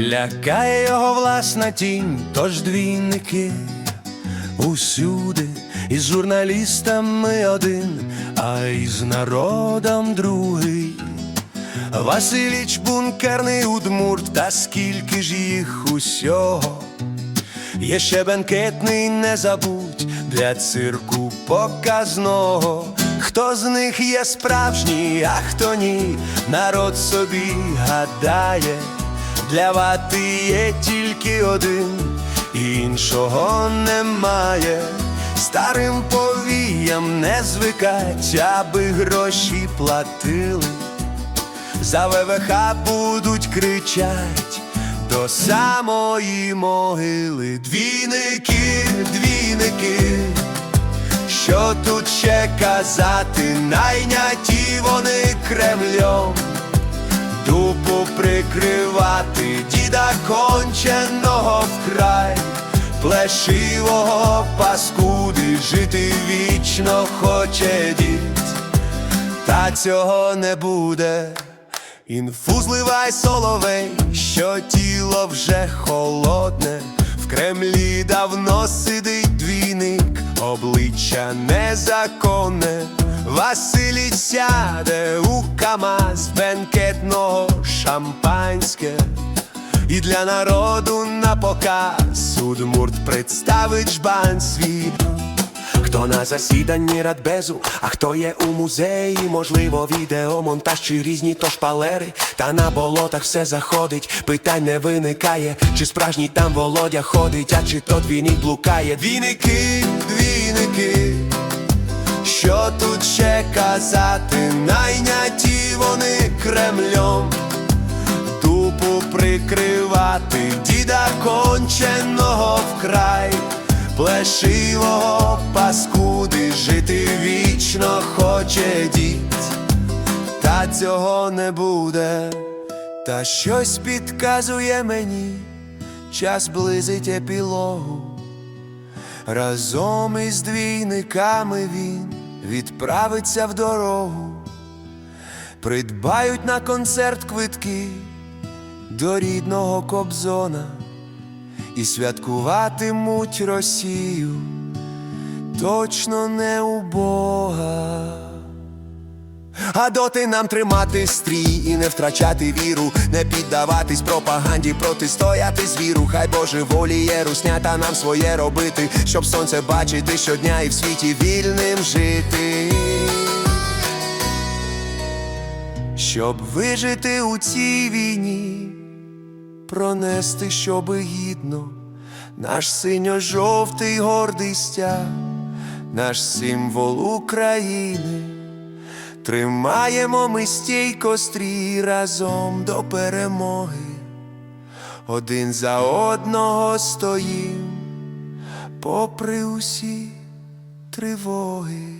Лякає його власна тінь, тож двійники усюди, із журналістами один, а із народом другий. Василіч бункерний удмурт, та скільки ж їх усього. Є ще бенкетний, не забудь для цирку показного. Хто з них є справжній, а хто ні, народ собі гадає, для вати є тільки один, іншого немає. Старим повіям не звикать, аби гроші платили. За ВВХ будуть кричать до самої могили. Двійники, двійники, що тут ще казати, найняті вони Кремлем, дупу прикривати, діда конченого вкрай, плешивого паскуди, жити вічно хоче дід та цього не буде. Інфу зливай соловей, що тіло вже холодне, в Кремлі давно сидить двійник, обличчя незаконне. Василій сяде у КАМАЗ бенкетного шампанське. І для народу на показ Удмурт представить жбан свій. Хто на засіданні радбезу, а хто є у музеї, можливо, відеомонтаж чи різні то шпалери, та на болотах все заходить, питань не виникає, чи справжній там володя ходить, а чи то двійник блукає. Двійники, двійники, що тут ще казати, найняті вони Кремлем. Тупу прикривати діда конченого вкрай, плешивого паскуди, жити вічно хоче дід, та цього не буде, та щось підказує мені, час близить епілогу. Разом із двійниками він відправиться в дорогу придбають на концерт квитки до рідного Кобзона і святкуватимуть Росію точно не у Бога. А доти нам тримати стрій і не втрачати віру, не піддаватись пропаганді, протистояти звіру. Хай Боже воліє русня та нам своє робити, щоб сонце бачити щодня і в світі вільним жити. Щоб вижити у цій війні, пронести, щоби гідно, наш синьо-жовтий гордий стяг, наш символ України, тримаємо ми стійко стрій разом до перемоги, один за одного стоїм, попри усі тривоги.